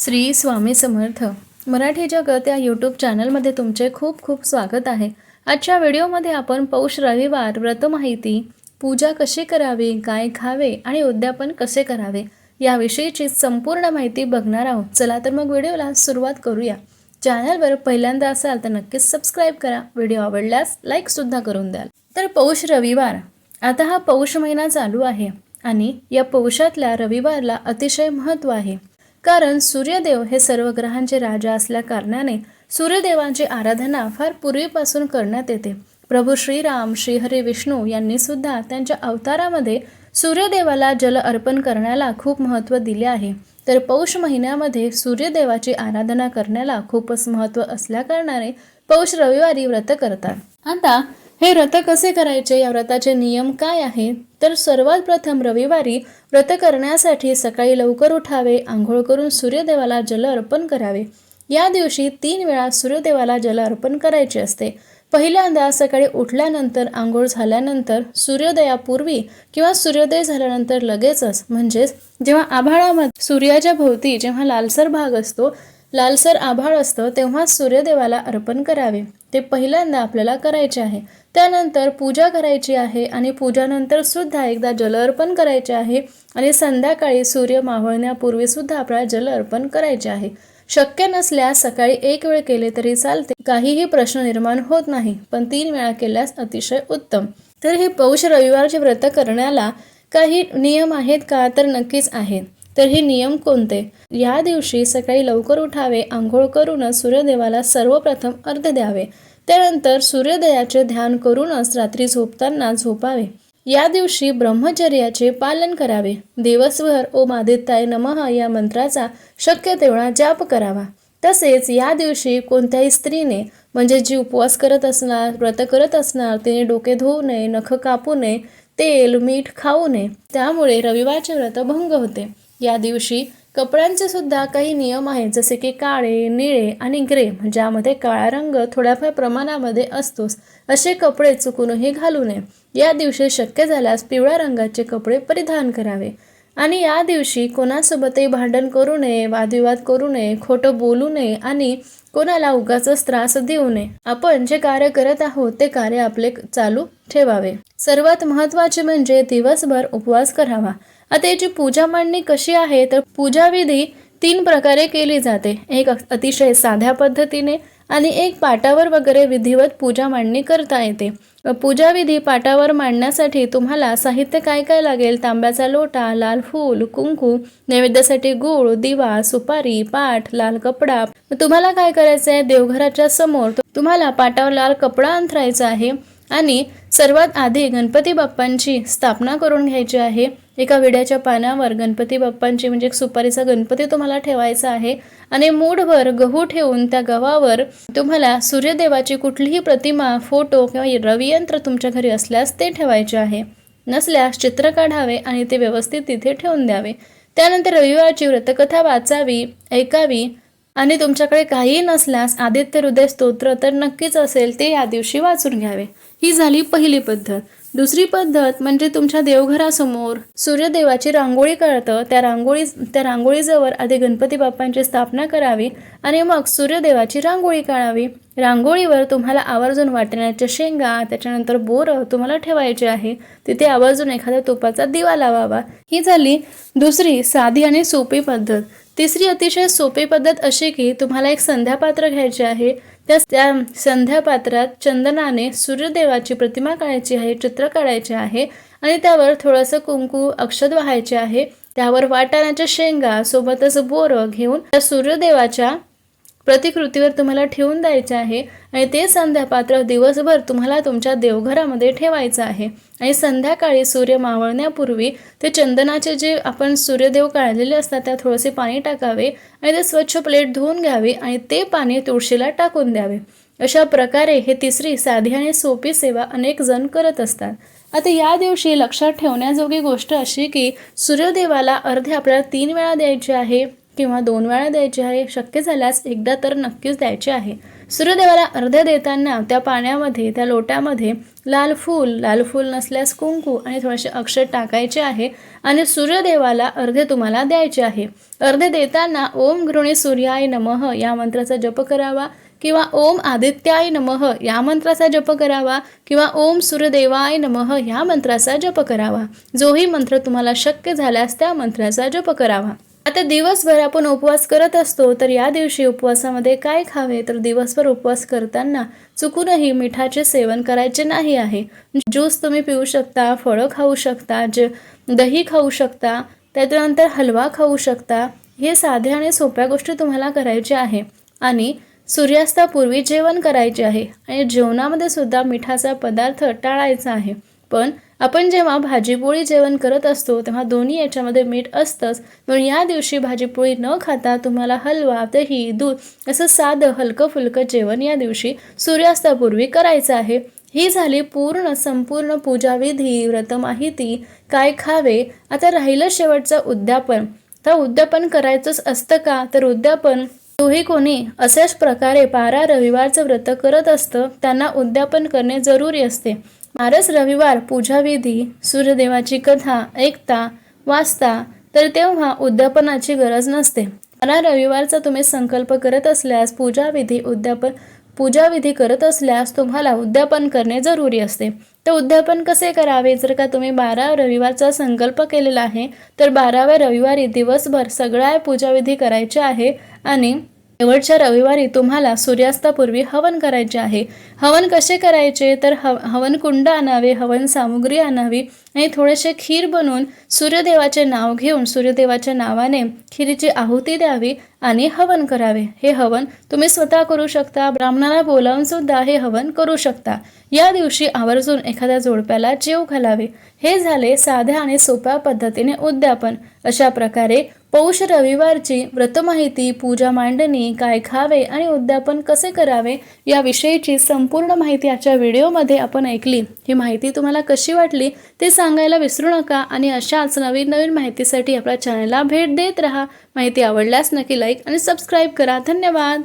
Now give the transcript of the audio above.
श्री स्वामी समर्थ. मराठी जगत या यूट्यूब चॅनलमध्ये तुमचे खूप खूप स्वागत आहे. आजच्या व्हिडिओमध्ये आपण पौष रविवार व्रत माहिती पूजा कशी करावी काय खावे आणि उद्यापन कसे करावे याविषयीची संपूर्ण माहिती बघणार आहोत. चला तर मग व्हिडिओला सुरुवात करूया. चॅनलवर पहिल्यांदा असाल तर नक्कीच सबस्क्राईब करा. व्हिडिओ आवडल्यास लाईकसुद्धा करून द्याल. तर पौष रविवार. आता हा पौष महिना चालू आहे आणि या पौषातल्या रविवारला अतिशय महत्त्व आहे. कारण सूर्यदेव हे सर्व ग्रहांचे राजा असल्या कारणाने सूर्यदेवांची आराधना फार पूर्वीपासून करण्यात येते. प्रभू श्रीराम श्रीहरी विष्णू यांनी सुद्धा त्यांच्या अवतारामध्ये सूर्यदेवाला जल अर्पण करण्याला खूप महत्त्व दिले आहे. तर पौष महिन्यामध्ये सूर्यदेवाची आराधना करण्याला खूपच महत्त्व असल्याकारणाने पौष रविवारी व्रत करतात. आता हे व्रत कसे करायचे? या व्रताचे नियम काय आहेत? तर सर्वात प्रथम रविवारी व्रत करण्यासाठी सकाळी लवकर उठावे आंघोळ करून सूर्यदेवाला जल अर्पण करावे. या दिवशी तीन वेळा सूर्यदेवाला जल अर्पण करायचे असते. पहिल्यांदा सकाळी उठल्यानंतर आंघोळ झाल्यानंतर सूर्योदयापूर्वी किंवा सूर्योदय झाल्यानंतर लगेचच म्हणजेच जेव्हा आभाळामध्ये सूर्याच्या भोवती जेव्हा लालसर भाग असतो लालसर आभाळ असतं तेव्हा सूर्यदेवाला अर्पण करावे. ते पहिल्यांदा आपल्याला करायचे आहे. त्यानंतर पूजा करायची आहे आणि पूजानंतर सुद्धा एकदा जल अर्पण करायचे आहे आणि संध्याकाळी सूर्य मावळण्यापूर्वी सुद्धा आपल्याला जल अर्पण करायचे आहे. शक्य नसल्यास सकाळी एक वेळ केले तरी चालते. काहीही प्रश्न निर्माण होत नाही पण तीन वेळा केल्यास अतिशय उत्तम. तर हे पौष रविवारचे व्रत करण्याला काही नियम आहेत का? तर नक्कीच आहेत. तर हे नियम कोणते? या दिवशी सकाळी लवकर उठावे आंघोळ करूनच सूर्यदेवाला सर्वप्रथम अर्ध द्यावे. त्यानंतर सूर्योदयाचे ध्यान करूनच रात्री झोपताना झोपावे. या दिवशी ब्रह्मचर्याचे पालन करावे. दिवसभर ओम आदित्याय नमः या मंत्राचा शक्य तेवढा जाप करावा. तसेच या दिवशी कोणत्याही स्त्रीने म्हणजे जी उपवास करत असणार व्रत करत असणार तिने डोके धुवू नये नख कापू नये तेल मीठ खाऊ नये त्यामुळे रविवारचे व्रत भंग होते. या दिवशी कपड्यांचे सुद्धा काही नियम आहेत जसे की काळे निळे आणि ग्रे ज्यामध्ये काळा रंग थोड्याफार प्रमाणामध्ये असतोच असे कपडे चुकूनही घालू नये. या दिवशी शक्य झाल्यास पिवळ्या रंगाचे कपडे परिधान करावे. आणि या दिवशी कोणासोबतही भांडण करू नये वादविवाद करू नये खोटं बोलू नये आणि कोणाला उगाच त्रास देऊ नये. आपण जे कार्य करत आहोत ते कार्य आपले चालू ठेवावे. सर्वात महत्त्वाचे म्हणजे दिवसभर उपवास करावा. आता याची पूजा मांडणी कशी आहे? तर पूजाविधी तीन प्रकारे केली जाते. एक अतिशय साध्या पद्धतीने आणि एक पाटावर वगैरे विधिवत पूजा मांडणी करता येते. पूजाविधी पाटावर मांडण्यासाठी तुम्हाला साहित्य काय काय लागेल? तांब्याचा लोटा लाल फूल कुंकू नैवेद्यासाठी गूळ दिवा सुपारी पाठ लाल कपडा. तुम्हाला काय करायचं आहे देवघराच्या समोर तुम्हाला पाटावर लाल कपडा अंथरायचा आहे आणि सर्वात आधी गणपती बाप्पांची स्थापना करून घ्यायची आहे. एका विड्याच्या पानावर गणपती बाप्पांची म्हणजे एक सुपारीचा गणपती तुम्हाला ठेवायचा आहे. आणि मूठभर गहू ठेवून त्या गव्हावर तुम्हाला सूर्यदेवाची कुठलीही प्रतिमा फोटो किंवा रवियंत्र तुमच्या घरी असल्यास ते ठेवायचे आहे. नसल्यास चित्र काढावे आणि ते व्यवस्थित तिथे ठेवून द्यावे. त्यानंतर रविवारची व्रतकथा वाचावी ऐकावी. आणि तुमच्याकडे काहीही नसल्यास आदित्य हृदय स्तोत्र तर नक्कीच असेल ते या दिवशी वाचून घ्यावे. ही झाली पहिली पद्धत. दुसरी पद्धत म्हणजे तुमच्या देवघरासमोर सूर्यदेवाची रांगोळी काढतं. त्या रांगोळी त्या रांगोळीजवळ आधी गणपती बाप्पांची स्थापना करावी आणि मग सूर्यदेवाची रांगोळी काढावी. रांगोळीवर तुम्हाला आवर्जून वाटण्याच्या शेंगा त्याच्यानंतर बोरं तुम्हाला ठेवायचे आहे. तिथे आवर्जून एखाद्या तुपाचा दिवा लावावा. ही झाली दुसरी साधी आणि सोपी पद्धत. तिसरी अतिशय सोपी पद्धत अशी की तुम्हाला एक संध्यापात्र घ्यायचे आहे. त्या त्या संध्यापात्रात चंदनाने सूर्यदेवाची प्रतिमा काढायची आहे चित्र काढायचे आहे आणि त्यावर थोडंसं कुंकू अक्षत व्हायचे आहे. त्यावर वाटाण्याच्या शेंगा सोबतच बोरं घेऊन त्या सूर्यदेवाच्या प्रतिकृतीवर तुम्हाला ठेवून द्यायचे आहे आणि ते संध्यापात्र दिवसभर तुम्हाला तुमच्या देवघरामध्ये ठेवायचं आहे. आणि संध्याकाळी सूर्य मावळण्यापूर्वी ते चंदनाचे जे आपण सूर्यदेव काढलेले असतात त्यात थोडेसे पाणी टाकावे आणि ते स्वच्छ प्लेट धुवून घ्यावे आणि ते पाणी तुळशीला टाकून द्यावे. अशा प्रकारे हे तिसरी साधी आणि सोपी सेवा अनेक जण करत असतात. आता या दिवशी लक्षात ठेवण्याजोगी गोष्ट अशी की सूर्यदेवाला अर्धे आपल्याला तीन वेळा द्यायचे आहे. किंवा दोन वेळा द्यायचे आहे शक्य झाल्यास एकदा तर नक्कीच द्यायचे आहे. सूर्यदेवाला अर्ध देताना त्या पाण्यामध्ये त्या लोट्यामध्ये लाल फूल लाल फूल नसल्यास कुंकू आणि थोडेसे अक्षर टाकायचे आहे आणि सूर्यदेवाला अर्धे तुम्हाला द्यायचे आहे. अर्धे देताना ओम गृणी सूर्याय नमः या मंत्राचा जप करावा किंवा ओम आदित्याय नमः या मंत्राचा जप करावा किंवा ओम सूर्यदेवाय नमः या मंत्राचा जप करावा. जोही मंत्र तुम्हाला शक्य झाल्यास त्या मंत्राचा जप करावा. आता दिवसभर आपण उपवास करत असतो तर या दिवशी उपवासामध्ये काय खावे? तर दिवसभर उपवास करताना चुकूनही मिठाचे सेवन करायचे नाही आहे. ज्यूस तुम्ही पिऊ शकता फळं खाऊ शकता जे दही खाऊ शकता त्याच्यानंतर हलवा खाऊ शकता हे साध्या आणि सोप्या गोष्टी तुम्हाला करायच्या आहे. आणि सूर्यास्तापूर्वी जेवण करायचे आहे. आणि जेवणामध्ये सुद्धा मिठाचा पदार्थ टाळायचा आहे. पण आपण जेव्हा भाजीपोळी जेवण करत असतो तेव्हा दोन्ही याच्यामध्ये मीठ असतंच. म्हणून या दिवशी भाजीपोळी न खाता तुम्हाला हलवा दही दूध असं साधं हलकं फुलकं जेवण या दिवशी सूर्यास्तापूर्वी करायचं आहे. ही झाली पूर्ण संपूर्ण पूजाविधी व्रतमाहिती काय खावे? आता राहिलं शेवटचं उद्यापन. तर उद्यापन करायचंच असतं का? तर उद्यापन तोही कोणी अशाच प्रकारे बारा रविवारचं व्रत करत असतं त्यांना उद्यापन करणे जरुरी असते. मारस रविवार पूजाविधी सूर्यदेवाची कथा ऐकता वाचता तर तेव्हा उद्यापनाची गरज नसते. मला रविवारचा तुम्ही संकल्प करत असल्यास पूजाविधी उद्यापन पूजाविधी करत असल्यास तुम्हाला उद्यापन करणे जरुरी असते. तर उद्यापन कसे करावे? जर का तुम्ही बारा रविवारचा संकल्प केलेला आहे तर बाराव्या रविवारी दिवसभर सगळ्या पूजाविधी करायच्या आहे आणि शेवटच्या रविवारी तुम्हाला सूर्यास्तापूर्वी हवन करायचे आहे. हवन कसे करायचे? तर हव हवन कुंड आणावे हवन सामुग्री आणावी आणि थोडेसे खीर बनवून सूर्यदेवाचे नाव घेऊन सूर्यदेवाच्या नावाने खिरीची आहुती द्यावी. आणि हवन करावे. हे हवन तुम्ही स्वतः करू शकता. ब्राह्मणाला बोलावून सुद्धा हे हवन करू शकता. या दिवशी आवर्जून एखाद्या जोडप्याला जेव घालावे. हे झाले साध्या आणि सोप्या पद्धतीने उद्यापन. अशा प्रकारे पौष रविवारची व्रतमाहिती पूजा मांडणी काय खावे आणि उद्यापन कसे करावे याविषयीची संपूर्ण माहिती आजच्या व्हिडिओमध्ये आपण ऐकली. ही माहिती तुम्हाला कशी वाटली ते सांगायला विसरू नका आणि अशाच नवीन नवीन माहितीसाठी आपल्या चॅनलला भेट देत राहा. माहिती आवडल्यास नक्की लाईक आणि सबस्क्राईब करा. धन्यवाद.